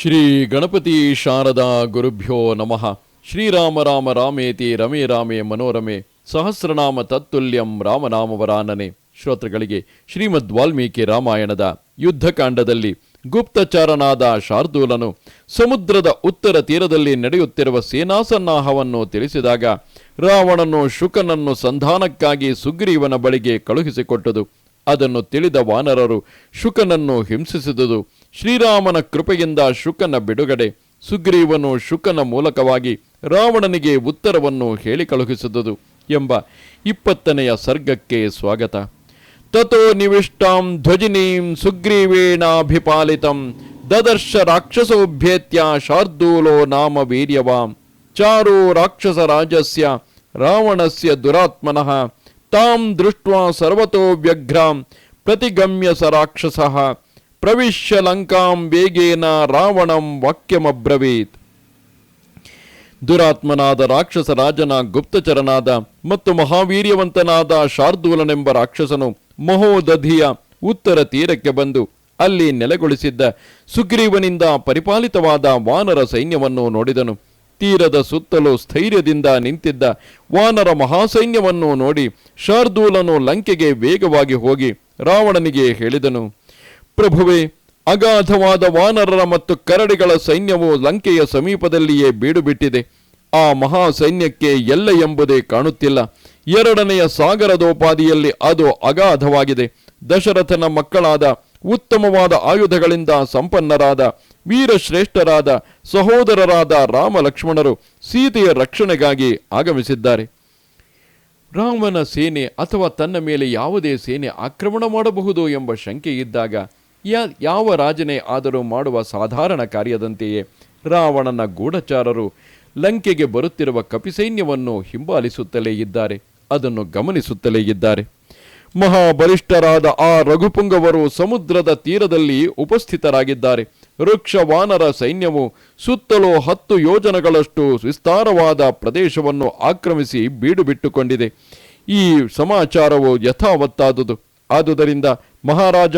ಶ್ರೀ ಗಣಪತಿ ಶಾರದಾ ಗುರುಭ್ಯೋ ನಮಃ. ಶ್ರೀರಾಮ ರಾಮ ರಾಮೇತಿ ರಮೇ ರಾಮೇ ಮನೋರಮೆ ಸಹಸ್ರನಾಮ ತತ್ತುಲ್ಯಂ ರಾಮನಾಮವರಾನನೆ. ಶ್ರೋತೃಗಳಿಗೆ ಶ್ರೀಮದ್ ವಾಲ್ಮೀಕಿ ರಾಮಾಯಣದ ಯುದ್ಧಕಾಂಡದಲ್ಲಿ ಗುಪ್ತಚಾರನಾದ ಶಾರ್ದೂಲನು ಸಮುದ್ರದ ಉತ್ತರ ತೀರದಲ್ಲಿ ನಡೆಯುತ್ತಿರುವ ಸೇನಾಸನ್ನಾಹವನ್ನು ತಿಳಿಸಿದಾಗ ರಾವಣನು ಶುಕನನ್ನು ಸಂಧಾನಕ್ಕಾಗಿ ಸುಗ್ರೀವನ ಬಳಿಗೆ ಕಳುಹಿಸಿಕೊಟ್ಟದು. ಅದನ್ನು ತಿಳಿದ ವಾನರರು ಶುಕನನ್ನು ಹಿಂಸಿಸಿದುದು. ಶ್ರೀರಾಮನ ಕೃಪೆಯಿಂದ ಶುಕನ ಬಿಡುಗಡೆ, ಸುಗ್ರೀವನು ಶುಕನ ಮೂಲಕವಾಗಿ ರಾವಣನಿಗೆ ಉತ್ತರವನ್ನು ಹೇಳಿ ಕಳುಹಿಸಿದುದು ಎಂಬ ಇಪ್ಪತ್ತನೆಯ ಸರ್ಗಕ್ಕೆ ಸ್ವಾಗತ. ತಥೋ ನಿವಿಷ್ಟಾಂ ಧ್ವಜಿನೀಂ ಸುಗ್ರೀವೇಣಾಭಿಪಾಲಿತಂ ದದರ್ಶ ರಾಕ್ಷಸೋಭ್ಯೇತ್ಯ ಶಾರ್ದೂಲೋ ನಾಮ ವೀರ್ಯವಾಂ ಚಾರೋ ರಾಕ್ಷಸ ರಾಜಸ್ಯ ರಾವಣಸ್ಯ ದುರಾತ್ಮನಃ ತಾಂ ದೃಷ್ಟ್ವಾ ಸರ್ವತೋ ವ್ಯಘ್ರಾಂ ಪ್ರತಿಗಮ್ಯ ಸ ರಾಕ್ಷಸಃ ಪ್ರವಿಶ್ಯ ಲಂಕಾಂ ವೇಗೇನ ರಾವಣಂ ವಾಕ್ಯಮಬ್ರವೀತ್ ದುರಾತ್ಮನಾದ ರಾಕ್ಷಸ ರಾಜನ ಗುಪ್ತಚರನಾದ ಮತ್ತು ಮಹಾವೀರ್ಯವಂತನಾದ ಶಾರ್ದೂಲನೆಂಬ ರಾಕ್ಷಸನು ಮಹೋದಧಿಯ ಉತ್ತರ ತೀರಕ್ಕೆ ಬಂದು ಅಲ್ಲಿ ನೆಲೆಗೊಳಿಸಿದ್ದ ಸುಗ್ರೀವನಿಂದ ಪರಿಪಾಲಿತವಾದ ವಾನರ ಸೈನ್ಯವನ್ನು ನೋಡಿದನು. ತೀರದ ಸುತ್ತಲೂ ಸ್ಥೈರ್ಯದಿಂದ ನಿಂತಿದ್ದ ವಾನರ ಮಹಾಸೈನ್ಯವನ್ನು ನೋಡಿ ಶಾರ್ದೂಲನು ಲಂಕೆಗೆ ವೇಗವಾಗಿ ಹೋಗಿ ರಾವಣನಿಗೆ ಹೇಳಿದನು. ಪ್ರಭುವೇ, ಅಗಾಧವಾದ ವಾನರರ ಮತ್ತು ಕರಡಿಗಳ ಸೈನ್ಯವು ಲಂಕೆಯ ಸಮೀಪದಲ್ಲಿಯೇ ಬೀಡುಬಿಟ್ಟಿದೆ. ಆ ಮಹಾ ಸೈನ್ಯಕ್ಕೆ ಎಲ್ಲ ಎಂಬುದೇ ಕಾಣುತ್ತಿಲ್ಲ. ಎರಡನೆಯ ಸಾಗರದೋಪಾದಿಯಲ್ಲಿ ಅದು ಅಗಾಧವಾಗಿದೆ. ದಶರಥನ ಮಕ್ಕಳಾದ, ಉತ್ತಮವಾದ ಆಯುಧಗಳಿಂದ ಸಂಪನ್ನರಾದ, ವೀರಶ್ರೇಷ್ಠರಾದ, ಸಹೋದರರಾದ ರಾಮ ಲಕ್ಷ್ಮಣರು ಸೀತೆಯ ರಕ್ಷಣೆಗಾಗಿ ಆಗಮಿಸಿದ್ದಾರೆ. ರಾಮನ ಸೇನೆ ಅಥವಾ ತನ್ನ ಮೇಲೆ ಯಾವುದೇ ಸೇನೆ ಆಕ್ರಮಣ ಮಾಡಬಹುದು ಎಂಬ ಶಂಕೆ ಇದ್ದಾಗ ಯಾವ ರಾಜನೇ ಆದರೂ ಮಾಡುವ ಸಾಧಾರಣ ಕಾರ್ಯದಂತೆಯೇ ರಾವಣನ ಗೂಢಚಾರರು ಲಂಕೆಗೆ ಬರುತ್ತಿರುವ ಕಪಿಸೈನ್ಯವನ್ನು ಹಿಂಬಾಲಿಸುತ್ತಲೇ ಇದ್ದಾರೆ, ಅದನ್ನು ಗಮನಿಸುತ್ತಲೇ ಇದ್ದಾರೆ. ಮಹಾಬಲಿಷ್ಠರಾದ ಆ ರಘುಪುಂಗವರು ಸಮುದ್ರದ ತೀರದಲ್ಲಿ ಉಪಸ್ಥಿತರಾಗಿದ್ದಾರೆ. ವೃಕ್ಷವಾನರ ಸೈನ್ಯವು ಸುತ್ತಲೂ ಹತ್ತು ಯೋಜನಗಳಷ್ಟು ವಿಸ್ತಾರವಾದ ಪ್ರದೇಶವನ್ನು ಆಕ್ರಮಿಸಿ ಬೀಡು ಬಿಟ್ಟುಕೊಂಡಿದೆ ಈ ಸಮಾಚಾರವು ಯಥಾವತ್ತಾದುದು. ಆದುದರಿಂದ ಮಹಾರಾಜ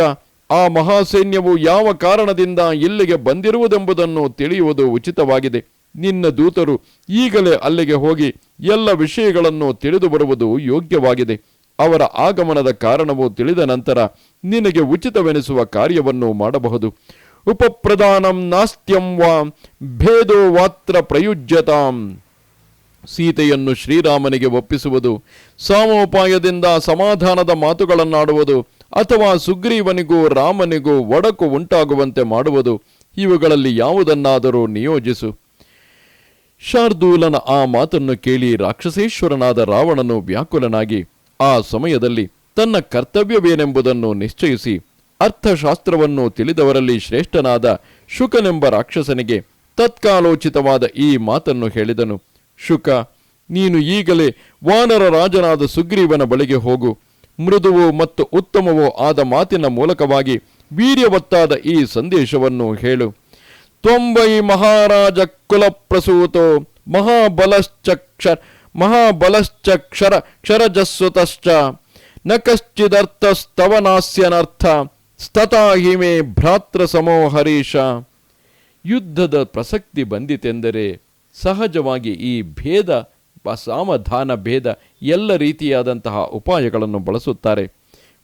ಆ ಮಹಾಸೈನ್ಯವು ಯಾವ ಕಾರಣದಿಂದ ಇಲ್ಲಿಗೆ ಬಂದಿರುವುದೆಂಬುದನ್ನು ತಿಳಿಯುವುದು ಉಚಿತವಾಗಿದೆ. ನಿನ್ನ ದೂತರು ಈಗಲೇ ಅಲ್ಲಿಗೆ ಹೋಗಿ ಎಲ್ಲ ವಿಷಯಗಳನ್ನು ತಿಳಿದು ಬರುವುದು ಯೋಗ್ಯವಾಗಿದೆ. ಅವರ ಆಗಮನದ ಕಾರಣವು ತಿಳಿದ ನಂತರ ನಿನಗೆ ಉಚಿತವೆನಿಸುವ ಕಾರ್ಯವನ್ನು ಮಾಡಬಹುದು. ಉಪಪ್ರಧಾನಂ ನಾಸ್ತ್ಯಂ ವಾ ಭೇದೋ ವಾತ್ರ ಪ್ರಯುಜ್ಯತಾಂ. ಸೀತೆಯನ್ನು ಶ್ರೀರಾಮನಿಗೆ ಒಪ್ಪಿಸುವುದು, ಸಾಮೋಪಾಯದಿಂದ ಸಮಾಧಾನದ ಮಾತುಗಳನ್ನಾಡುವುದು ಅಥವಾ ಸುಗ್ರೀವನಿಗೂ ರಾಮನಿಗೂ ಒಡಕು ಉಂಟಾಗುವಂತೆ ಮಾಡುವುದು ಇವುಗಳಲ್ಲಿ ಯಾವುದನ್ನಾದರೂ ನಿಯೋಜಿಸು. ಶಾರ್ದೂಲನ ಆ ಮಾತನ್ನು ಕೇಳಿ ರಾಕ್ಷಸೇಶ್ವರನಾದ ರಾವಣನು ವ್ಯಾಕುಲನಾಗಿ, ಆ ಸಮಯದಲ್ಲಿ ತನ್ನ ಕರ್ತವ್ಯವೇನೆಂಬುದನ್ನು ನಿಶ್ಚಯಿಸಿ ಅರ್ಥಶಾಸ್ತ್ರವನ್ನು ತಿಳಿದವರಲ್ಲಿ ಶ್ರೇಷ್ಠನಾದ ಶುಕನೆಂಬ ರಾಕ್ಷಸನಿಗೆ ತತ್ಕಾಲೋಚಿತವಾದ ಈ ಮಾತನ್ನು ಹೇಳಿದನು. ಶುಕ, ನೀನು ಈಗಲೇ ವಾನರ ರಾಜನಾದ ಸುಗ್ರೀವನ ಬಳಿಗೆ ಹೋಗು. ಮೃದುವು ಮತ್ತು ಉತ್ತಮವೂ ಆದ ಮಾತಿನ ಮೂಲಕವಾಗಿ ವೀರ್ಯವತ್ತಾದ ಈ ಸಂದೇಶವನ್ನು ಹೇಳು. ತೊಂಬೈ ಮಹಾರಾಜ ಕುಲಪ್ರಸೂತೋ ಮಹಾಬಲಶ್ಚಕ್ಷ ಮಹಾಬಲಶ್ಚಕ್ಷರ ಕ್ಷರಜಸ್ವತಶ್ಚ, ನ ಕಶ್ಚಿದರ್ಥಸ್ತವನಾಸ್ಯನರ್ಥ, ಸ್ತತಾ ಹಿಮೆ ಭ್ರಾತೃ ಸಮೋ ಹರೀಶ. ಯುದ್ಧದ ಪ್ರಸಕ್ತಿ ಬಂದಿತೆಂದರೆ ಸಹಜವಾಗಿ ಈ ಭೇದ ಅಸಾಮಧಾನ ಭೇದ ಎಲ್ಲ ರೀತಿಯಾದಂತಹ ಉಪಾಯಗಳನ್ನು ಬಳಸುತ್ತಾರೆ.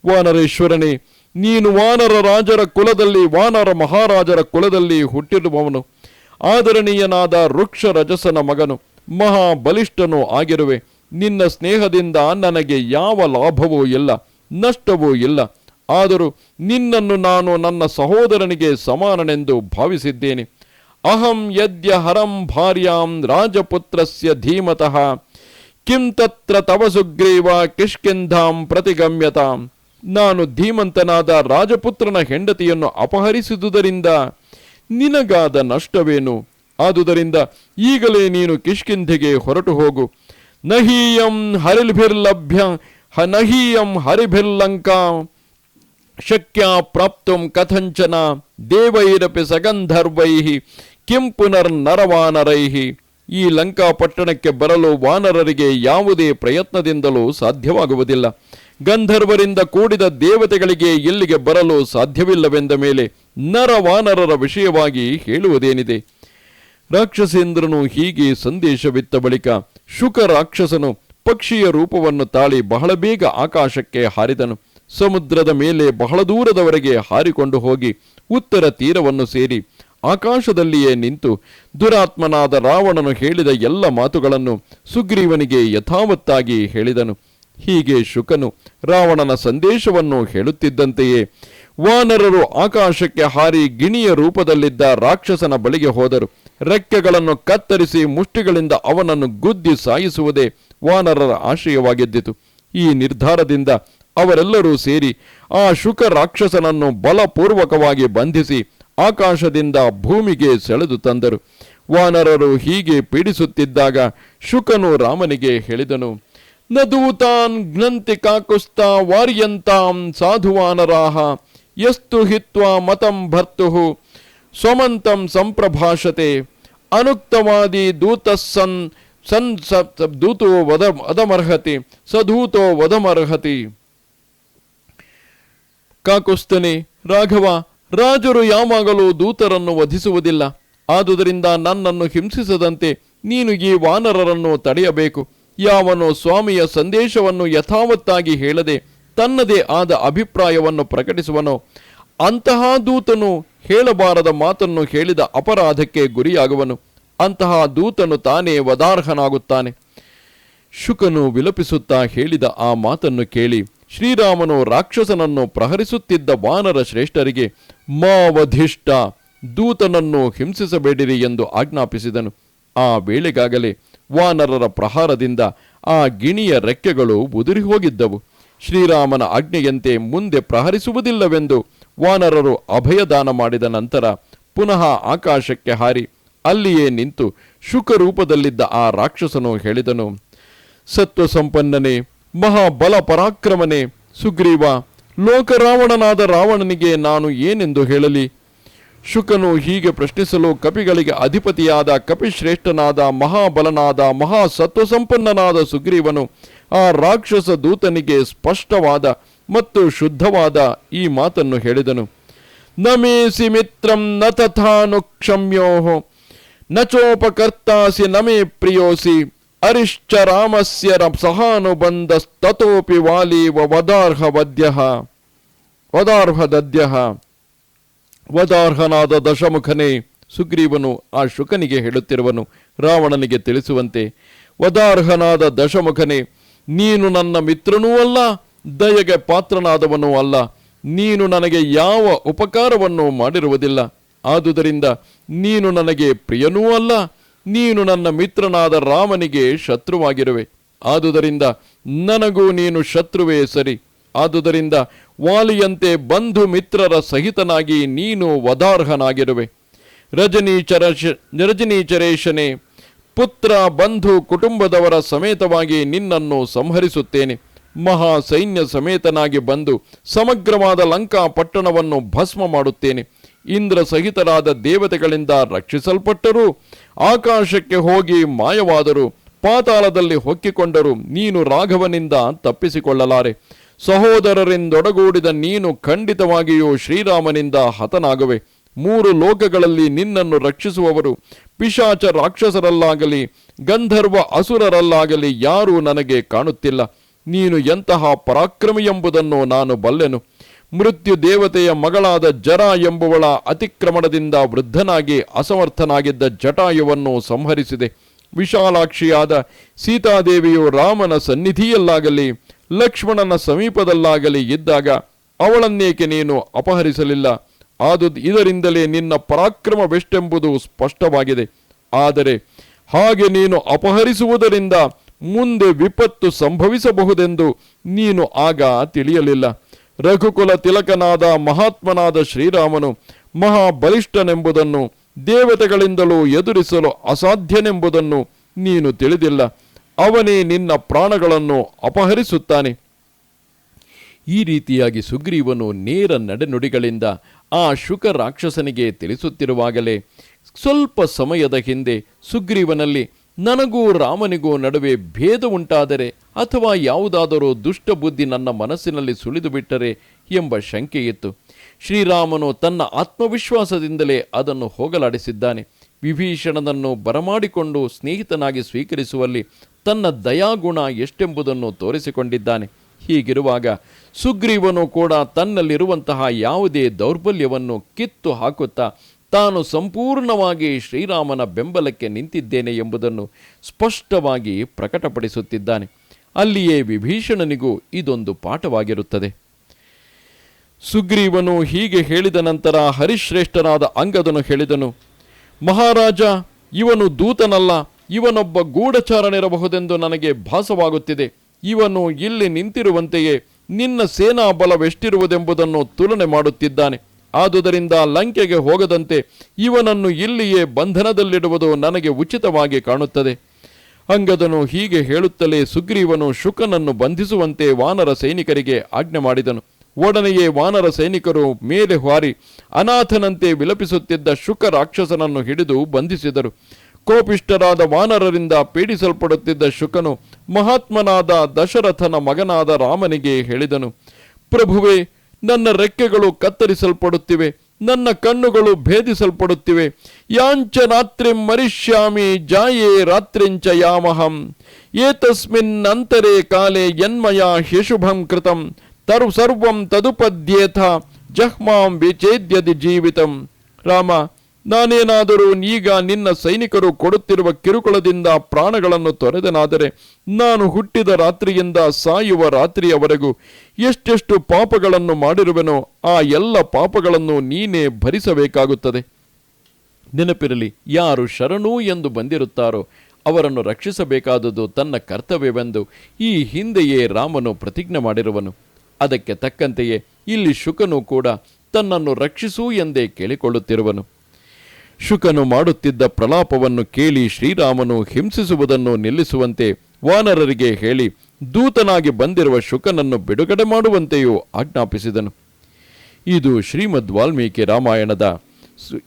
ವಾನರೇಶ್ವರನೇ, ನೀನು ವಾನರ ರಾಜರ ಕುಲದಲ್ಲಿ, ವಾನರ ಮಹಾರಾಜರ ಕುಲದಲ್ಲಿ ಹುಟ್ಟಿರುವವನು. ಆದರಣೀಯನಾದ ವೃಕ್ಷ ರಜಸನ ಮಗನು, ಮಹಾಬಲಿಷ್ಠನೂ ಆಗಿರುವೆ. ನಿನ್ನ ಸ್ನೇಹದಿಂದ ನನಗೆ ಯಾವ ಲಾಭವೂ ಇಲ್ಲ, ನಷ್ಟವೂ ಇಲ್ಲ. ಆದರೂ ನಿನ್ನನ್ನು ನಾನು ನನ್ನ ಸಹೋದರನಿಗೆ ಸಮಾನನೆಂದು ಭಾವಿಸಿದ್ದೇನೆ. ಅಹಂ ಯದ್ಯ ಹರಂ ಭಾರ್ಯಾಂ ರಾಜಪುತ್ರಸ್ಯ ಧೀಮತಃ ಕಿಂ ತತ್ರ ತವ ಸುಗ್ರೀವ ಕಿಷ್ಕಿಂಧಾಂ ಪ್ರತಿಗಮ್ಯತಾಂ ನಾನು ಧೀಮಂತನಾದ ರಾಜಪುತ್ರನ ಹೆಂಡತಿಯನ್ನು ಅಪಹರಿಸಿದುದರಿಂದ ನಿನಗಾದ ನಷ್ಟವೇನು? ಆದುದರಿಂದ ಈಗಲೇ ನೀನು ಕಿಷ್ಕಿಂಧೆಗೆ ಹೊರಟು ಹೋಗು. ನಹೀಯಂ ಹರಿಲ್ಭಿರ್ಲಭ್ಯ ನಹೀಯಂ ಹರಿಭಿರ್ಲಂಕಾ ಶಕ್ಯ ಪ್ರಾಪ್ತು ಕಥಂಚನ, ದೇವೈರಪಿ ಸಗಂಧರ್ವೈ ಕಿಂ ಪುನರ್ನರವಾನರೈ ಈ ಲಂಕಾ ಪಟ್ಟಣಕ್ಕೆ ಬರಲು ವಾನರರಿಗೆ ಯಾವುದೇ ಪ್ರಯತ್ನದಿಂದಲೂ ಸಾಧ್ಯವಾಗುವುದಿಲ್ಲ. ಗಂಧರ್ವರಿಂದ ಕೂಡಿದ ದೇವತೆಗಳಿಗೆ ಇಲ್ಲಿಗೆ ಬರಲು ಸಾಧ್ಯವಿಲ್ಲವೆಂದ ಮೇಲೆ ನರವಾನರರ ವಿಷಯವಾಗಿ ಹೇಳುವುದೇನಿದೆ? ರಾಕ್ಷಸೇಂದ್ರನು ಹೀಗೆ ಸಂದೇಶವಿತ್ತ ಬಳಿಕ ಶುಕ ರಾಕ್ಷಸನು ಪಕ್ಷಿಯ ರೂಪವನ್ನು ತಾಳಿ ಬಹಳ ಬೇಗ ಆಕಾಶಕ್ಕೆ ಹಾರಿದನು. ಸಮುದ್ರದ ಮೇಲೆ ಬಹಳ ದೂರದವರೆಗೆ ಹಾರಿಕೊಂಡು ಹೋಗಿ ಉತ್ತರ ತೀರವನ್ನು ಸೇರಿ ಆಕಾಶದಲ್ಲಿಯೇ ನಿಂತು ದುರಾತ್ಮನಾದ ರಾವಣನು ಹೇಳಿದ ಎಲ್ಲ ಮಾತುಗಳನ್ನು ಸುಗ್ರೀವನಿಗೆ ಯಥಾವತ್ತಾಗಿ ಹೇಳಿದನು. ಹೀಗೆ ಶುಕನು ರಾವಣನ ಸಂದೇಶವನ್ನು ಹೇಳುತ್ತಿದ್ದಂತೆಯೇ ವಾನರರು ಆಕಾಶಕ್ಕೆ ಹಾರಿ ಗಿಣಿಯ ರೂಪದಲ್ಲಿದ್ದ ರಾಕ್ಷಸನ ಬಳಿಗೆ ಹೋದರು. ರೆಕ್ಕೆಗಳನ್ನು ಕತ್ತರಿಸಿ ಮುಷ್ಟಿಗಳಿಂದ ಅವನನ್ನು ಗುದ್ದಿ ಸಾಯಿಸುವುದೇ ವಾನರರ ಆಶಯವಾಗಿದ್ದಿತು. ಈ ನಿರ್ಧಾರದಿಂದ ಅವರೆಲ್ಲರೂ ಸೇರಿ ಆ ಶುಕ ರಾಕ್ಷಸನನ್ನು ಬಲಪೂರ್ವಕವಾಗಿ ಬಂಧಿಸಿ ಆಕಾಶದಿಂದ ಭೂಮಿಗೆ ಸೆಳೆದು ತಂದರು. ವಾನರರು ಹೀಗೆ ಪೀಡಿಸುತ್ತಿದ್ದಾಗ ಶುಕನು ರಾಮನಿಗೆ ಹೇಳಿದನು ನದೂತಾನ್ ಜ್ಞಂತಿ ಕಾಕುಸ್ತ ವಾರ್ಯಂತಾಂ ಸಾಧುವಾನರಾಹ ಯಸ್ತು ಹಿತ್ವಾ ಮತಂ ಭರ್ತುಹು, ಸ್ವಮಂತಂ ಸಂಪ್ರಭಾಷತೆ, ಅನುಕ್ತವಾದಿ ದೂತಸ್ಸನ್, ಸನ್ ದೂತೋ ವದ ವದಮರ್ಹತಿ, ಸಧೂತೋ ವದಮರ್ಹತಿ. ಕಾಕುಸ್ತನೆ, ರಾಘವ ರಾಜರು ಯಾವಾಗಲೂ ದೂತರನ್ನು ವಧಿಸುವುದಿಲ್ಲ. ಆದುದರಿಂದ ನನ್ನನ್ನು ಹಿಂಸಿಸದಂತೆ ನೀನು ಈ ವಾನರರನ್ನು ತಡೆಯಬೇಕು. ಯಾವನು ಸ್ವಾಮಿಯ ಸಂದೇಶವನ್ನು ಯಥಾವತ್ತಾಗಿ ಹೇಳದೆ ತನ್ನದೇ ಆದ ಅಭಿಪ್ರಾಯವನ್ನು ಪ್ರಕಟಿಸುವನೋ. ಅಂತಹ ದೂತನು ಹೇಳಬಾರದ ಮಾತನ್ನು ಹೇಳಿದ ಅಪರಾಧಕ್ಕೆ ಗುರಿಯಾಗುವನು. ಅಂತಹ ದೂತನು ತಾನೇ ವದಾರ್ಹನಾಗುತ್ತಾನೆ. ಶುಕನು ವಿಲಪಿಸುತ್ತಾ ಹೇಳಿದ ಆ ಮಾತನ್ನು ಕೇಳಿ ಶ್ರೀರಾಮನು ರಾಕ್ಷಸನನ್ನು ಪ್ರಹರಿಸುತ್ತಿದ್ದ ವಾನರ ಶ್ರೇಷ್ಠರಿಗೆ, ಮಾವಧಿಷ್ಠ, ದೂತನನ್ನು ಹಿಂಸಿಸಬೇಡಿರಿ ಎಂದು ಆಜ್ಞಾಪಿಸಿದನು. ಆ ವೇಳೆಗಾಗಲೇ ವಾನರರ ಪ್ರಹಾರದಿಂದ ಆ ಗಿಣಿಯ ರೆಕ್ಕೆಗಳು ಉದುರಿ ಹೋಗಿದ್ದವು. ಶ್ರೀರಾಮನ ಆಜ್ಞೆಯಂತೆ ಮುಂದೆ ಪ್ರಹರಿಸುವುದಿಲ್ಲವೆಂದು ವಾನರರು ಅಭಯದಾನ ಮಾಡಿದ ನಂತರ ಪುನಃ ಆಕಾಶಕ್ಕೆ ಹಾರಿ ಅಲ್ಲಿಯೇ ನಿಂತು ಶುಕರೂಪದಲ್ಲಿದ್ದ ಆ ರಾಕ್ಷಸನು ಹೇಳಿದನು ಸತ್ವ ಸಂಪನ್ನನೇ ಮಹಾಬಲ ಪರಾಕ್ರಮನೆ ಸುಗ್ರೀವ, ಲೋಕರಾವಣನಾದ ರಾವಣನಿಗೆ ನಾನು ಏನೆಂದು ಹೇಳಲಿ? ಶುಕನು ಹೀಗೆ ಪ್ರಶ್ನಿಸಲು ಕಪಿಗಳಿಗೆ ಅಧಿಪತಿಯಾದ ಕಪಿಶ್ರೇಷ್ಠನಾದ ಮಹಾಬಲನಾದ ಮಹಾ ಸತ್ವಸಂಪನ್ನನಾದ ಸುಗ್ರೀವನು ಆ ರಾಕ್ಷಸ ದೂತನಿಗೆ ಸ್ಪಷ್ಟವಾದ ಮತ್ತು ಶುದ್ಧವಾದ ಈ ಮಾತನ್ನು ಹೇಳಿದನು. ನಮೇಸಿ ಮಿತ್ರಂ ನ ತಥಾನು ನಚೋಪಕರ್ತಾಸಿ ನಮೇ ಪ್ರಿಯೋಸಿ ಅರಿಶ್ಚ ರಾಮಸ್ಯ ಸಹಾನುಬಂಧ ಸಹಾನುಬಂಧಸ್ತತೋಪಿ ವಾಲೀವ ವದಾರ್ಹ ವದ್ಯ ವದಾರ್ಹ ದದ್ಯ ವದಾರ್ಹನಾದ ದಶಮುಖನೇ ಸುಗ್ರೀವನು ಆ ಶುಕನಿಗೆ ಹೇಳುತ್ತಿರುವನು, ರಾವಣನಿಗೆ ತಿಳಿಸುವಂತೆ. ವದಾರ್ಹನಾದ ದಶಮುಖನೇ, ನೀನು ನನ್ನ ಮಿತ್ರನೂ ಅಲ್ಲ, ದಯೆಗೆ ಪಾತ್ರನಾದವನೂ ಅಲ್ಲ. ನೀನು ನನಗೆ ಯಾವ ಉಪಕಾರವನ್ನು ಮಾಡಿರುವುದಿಲ್ಲ. ಆದುದರಿಂದ ನೀನು ನನಗೆ ಪ್ರಿಯನೂ ಅಲ್ಲ ನೀನು ನನ್ನ ಮಿತ್ರನಾದ ರಾಮನಿಗೆ ಶತ್ರುವಾಗಿರುವೆ. ಆದುದರಿಂದ ನನಗೂ ನೀನು ಶತ್ರುವೇ ಸರಿ. ಆದುದರಿಂದ ವಾಲಿಯಂತೆ ಬಂಧು ಮಿತ್ರರ ಸಹಿತನಾಗಿ ನೀನು ವದಾರ್ಹನಾಗಿರುವೆ ರಜನೀಚರ ರಜನೀಚರೇಶನೇ, ಪುತ್ರ ಬಂಧು ಕುಟುಂಬದವರ ಸಮೇತವಾಗಿ ನಿನ್ನನ್ನು ಸಂಹರಿಸುತ್ತೇನೆ. ಮಹಾ ಸೈನ್ಯ ಸಮೇತನಾಗಿ ಬಂದು ಸಮಗ್ರವಾದ ಲಂಕಾ ಪಟ್ಟಣವನ್ನು ಭಸ್ಮ ಮಾಡುತ್ತೇನೆ. ಇಂದ್ರ ಸಹಿತರಾದ ದೇವತೆಗಳಿಂದ ರಕ್ಷಿಸಲ್ಪಟ್ಟರು. ಆಕಾಶಕ್ಕೆ ಹೋಗಿ ಮಾಯವಾದರು. ಪಾತಾಳದಲ್ಲಿ ಹೊಕ್ಕಿಕೊಂಡರು. ನೀನು ರಾಘವನಿಂದ ತಪ್ಪಿಸಿಕೊಳ್ಳಲಾರೆ. ಸಹೋದರರಿಂದೊಡಗೂಡಿದ ನೀನು ಖಂಡಿತವಾಗಿಯೂ ಶ್ರೀರಾಮನಿಂದ ಹತನಾಗುವೆ. ಮೂರು ಲೋಕಗಳಲ್ಲಿ ನಿನ್ನನ್ನು ರಕ್ಷಿಸುವವರು. ಪಿಶಾಚ ರಾಕ್ಷಸರಲ್ಲಾಗಲಿ, ಗಂಧರ್ವ ಅಸುರರಲ್ಲಾಗಲಿ ಯಾರೂ ನನಗೆ ಕಾಣುತ್ತಿಲ್ಲ. ನೀನು ಎಂತಹ ಪರಾಕ್ರಮಿ ಎಂಬುದನ್ನು ನಾನು ಬಲ್ಲೆನು. ಮೃತ್ಯು ದೇವತೆಯ ಮಗಳಾದ ಜರ ಎಂಬುವಳ ಅತಿಕ್ರಮಣದಿಂದ ವೃದ್ಧನಾಗಿ ಅಸಮರ್ಥನಾಗಿದ್ದ ಜಟಾಯುವನ್ನು ಸಂಹರಿಸಿದೆ. ವಿಶಾಲಾಕ್ಷಿಯಾದ ಸೀತಾದೇವಿಯು ರಾಮನ ಸನ್ನಿಧಿಯಲ್ಲಾಗಲಿ, ಲಕ್ಷ್ಮಣನ ಸಮೀಪದಲ್ಲಾಗಲಿ ಇದ್ದಾಗ ಅವಳನ್ನೇಕೆ ನೀನು ಅಪಹರಿಸಲಿಲ್ಲ? ಆದು ಇದರಿಂದಲೇ ನಿನ್ನ ಪರಾಕ್ರಮವೆಷ್ಟೆಂಬುದು ಸ್ಪಷ್ಟವಾಗಿದೆ. ಆದರೆ ಹಾಗೆ ನೀನು ಅಪಹರಿಸುವುದರಿಂದ ಮುಂದೆ ವಿಪತ್ತು ಸಂಭವಿಸಬಹುದೆಂದು ನೀನು ಆಗ ತಿಳಿಯಲಿಲ್ಲ. ರಘುಕುಲ ತಿಲಕನಾದ ಮಹಾತ್ಮನಾದ ಶ್ರೀರಾಮನು ಮಹಾಬಲಿಷ್ಠನೆಂಬುದನ್ನು ದೇವತೆಗಳಿಂದಲೂ ಎದುರಿಸಲು ಅಸಾಧ್ಯನೆಂಬುದನ್ನು ನೀನು ತಿಳಿದಿಲ್ಲ. ಅವನೇ ನಿನ್ನ ಪ್ರಾಣಗಳನ್ನು ಅಪಹರಿಸುತ್ತಾನೆ. ಈ ರೀತಿಯಾಗಿ ಸುಗ್ರೀವನು ನೇರ ನಡೆನುಡಿಗಳಿಂದ ಆ ಶುಕ ರಾಕ್ಷಸನಿಗೆ ತಿಳಿಸುತ್ತಿರುವಾಗಲೇ ಸ್ವಲ್ಪ ಸಮಯದ ಹಿಂದೆ ಸುಗ್ರೀವನಲ್ಲಿ ನನಗೂ ರಾಮನಿಗೂ ನಡುವೆ ಭೇದ ಉಂಟಾದರೆ ಅಥವಾ ಯಾವುದಾದರೂ ದುಷ್ಟ ಬುದ್ಧಿ ನನ್ನ ಮನಸ್ಸಿನಲ್ಲಿ ಸುಳಿದು ಬಿಟ್ಟರೆ ಎಂಬ ಶಂಕೆಯಿತ್ತು. ಶ್ರೀರಾಮನು ತನ್ನ ಆತ್ಮವಿಶ್ವಾಸದಿಂದಲೇ ಅದನ್ನು ಹೋಗಲಾಡಿಸಿದ್ದಾನೆ. ವಿಭೀಷಣನನ್ನು ಬರಮಾಡಿಕೊಂಡು ಸ್ನೇಹಿತನಾಗಿ ಸ್ವೀಕರಿಸುವಲ್ಲಿ ತನ್ನ ದಯಾಗುಣ ಎಷ್ಟೆಂಬುದನ್ನು ತೋರಿಸಿಕೊಂಡಿದ್ದಾನೆ. ಹೀಗಿರುವಾಗ ಸುಗ್ರೀವನು ಕೂಡ ತನ್ನಲ್ಲಿರುವಂತಹ ಯಾವುದೇ ದೌರ್ಬಲ್ಯವನ್ನು ಕಿತ್ತು ಹಾಕುತ್ತಾ ತಾನು ಸಂಪೂರ್ಣವಾಗಿ ಶ್ರೀರಾಮನ ಬೆಂಬಲಕ್ಕೆ ನಿಂತಿದ್ದೇನೆ ಎಂಬುದನ್ನು ಸ್ಪಷ್ಟವಾಗಿ ಪ್ರಕಟಪಡಿಸುತ್ತಿದ್ದಾನೆ. ಅಲ್ಲಿಯೇ ವಿಭೀಷಣನಿಗೂ ಇದೊಂದು ಪಾಠವಾಗಿರುತ್ತದೆ. ಸುಗ್ರೀವನು ಹೀಗೆ ಹೇಳಿದ ನಂತರ ಹರಿಶ್ರೇಷ್ಠನಾದ ಅಂಗದನು ಹೇಳಿದನು, ಮಹಾರಾಜ, ಇವನು ದೂತನಲ್ಲ, ಇವನೊಬ್ಬ ಗೂಢಚಾರನಿರಬಹುದೆಂದು ನನಗೆ ಭಾಸವಾಗುತ್ತಿದೆ. ಇವನು ಇಲ್ಲಿ ನಿಂತಿರುವಂತೆಯೇ ನಿನ್ನ ಸೇನಾ ಬಲವೆಷ್ಟಿರುವುದೆಂಬುದನ್ನು ತುಲನೆ ಮಾಡುತ್ತಿದ್ದಾನೆ. ಆದುದರಿಂದ ಲಂಕೆಗೆ ಹೋಗದಂತೆ ಇವನನ್ನು ಇಲ್ಲಿಯೇ ಬಂಧನದಲ್ಲಿಡುವುದು ನನಗೆ ಉಚಿತವಾಗಿ ಕಾಣುತ್ತದೆ. ಅಂಗದನು ಹೀಗೆ ಹೇಳುತ್ತಲೇ ಸುಗ್ರೀವನು ಶುಕನನ್ನು ಬಂಧಿಸುವಂತೆ ವಾನರ ಸೈನಿಕರಿಗೆ ಆಜ್ಞೆ ಮಾಡಿದನು. ಒಡನೆಯೇ ವಾನರ ಸೈನಿಕರು ಮೇಲೆ ಹಾರಿ ಅನಾಥನಂತೆ ವಿಲಪಿಸುತ್ತಿದ್ದ ಶುಕ ರಾಕ್ಷಸನನ್ನು ಹಿಡಿದು ಬಂಧಿಸಿದರು. ಕೋಪಿಷ್ಟರಾದ ವಾನರರಿಂದ ಪೀಡಿಸಲ್ಪಡುತ್ತಿದ್ದ ಶುಕನು ಮಹಾತ್ಮನಾದ ದಶರಥನ ಮಗನಾದ ರಾಮನಿಗೆ ಹೇಳಿದನು, ಪ್ರಭುವೇ ನನ್ನ ರೆಕ್ಕೆಗಳು ಕತ್ತರಿಸಲ್ಪಡುತ್ತಿವೆ, ನನ್ನ ಕಣ್ಣುಗಳು ಭೇದಿಸಲ್ಪಡುತ್ತಿವೆ. ಯಾಂಚ ರಾತ್ರಿಂ ಮರಿಷ್ಯಾಮಿ ಜಾಯೇ ರಾತ್ರಿಂಚ ಯಾಮಹಂ. ಏತಸ್ಮಿನ್ ಅಂತರೇ ಕಾಲೇ ಯನ್ಮಯ ಶಿಶುಭಂ ಕೃತಂ. ತರು ಸರ್ವಂ ತದುಪದ್ಯೇಥ ಜಹ್ಮಾಂ ವಿಚೇದ್ಯದಿ ಜೀವಿತಂ. ರಾಮ ನಾನೇನಾದರೂ ಈಗ ನಿನ್ನ ಸೈನಿಕರು ಕೊಡುತ್ತಿರುವ ಕಿರುಕುಳದಿಂದ ಪ್ರಾಣಗಳನ್ನು ತೊರೆದನಾದರೆ ನಾನು ಹುಟ್ಟಿದ ರಾತ್ರಿಯಿಂದ ಸಾಯುವ ರಾತ್ರಿಯವರೆಗೂ ಎಷ್ಟೆಷ್ಟು ಪಾಪಗಳನ್ನು ಮಾಡಿರುವೆನೋ ಆ ಎಲ್ಲ ಪಾಪಗಳನ್ನು ನೀನೇ ಭರಿಸಬೇಕಾಗುತ್ತದೆ. ನೆನಪಿರಲಿ, ಯಾರು ಶರಣು ಎಂದು ಬಂದಿರುತ್ತಾರೋ ಅವರನ್ನು ರಕ್ಷಿಸಬೇಕಾದುದು ತನ್ನ ಕರ್ತವ್ಯವೆಂದು ಈ ಹಿಂದೆಯೇ ರಾಮನು ಪ್ರತಿಜ್ಞೆ ಮಾಡಿರುವನು. ಅದಕ್ಕೆ ತಕ್ಕಂತೆಯೇ ಇಲ್ಲಿ ಶುಕನು ಕೂಡ ತನ್ನನ್ನು ರಕ್ಷಿಸು ಎಂದೇ ಕೇಳಿಕೊಳ್ಳುತ್ತಿರುವನು. ಶುಕನು ಮಾಡುತ್ತಿದ್ದ ಪ್ರಲಾಪವನ್ನು ಕೇಳಿ ಶ್ರೀರಾಮನು ಹಿಂಸಿಸುವುದನ್ನು ನಿಲ್ಲಿಸುವಂತೆ ವಾನರರಿಗೆ ಹೇಳಿ, ದೂತನಾಗಿ ಬಂದಿರುವ ಶುಕನನ್ನು ಬಿಡುಗಡೆ ಮಾಡುವಂತೆಯೂ ಆಜ್ಞಾಪಿಸಿದನು. ಇದು ಶ್ರೀಮದ್ ವಾಲ್ಮೀಕಿ ರಾಮಾಯಣದ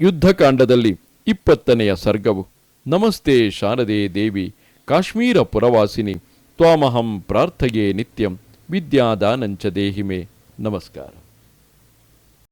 ಯುದ್ಧಕಾಂಡದಲ್ಲಿ ಇಪ್ಪತ್ತನೆಯ ಸರ್ಗವು. ನಮಸ್ತೆ ಶಾರದೆ ದೇವಿ, ಕಾಶ್ಮೀರ ಪುರವಾಸಿನಿ, ತ್ವಾಮಹಂ ಪ್ರಾರ್ಥಯೇ ನಿತ್ಯಂ, ವಿದ್ಯಾದಾನಂಚ ದೇಹಿಮೆ. ನಮಸ್ಕಾರ.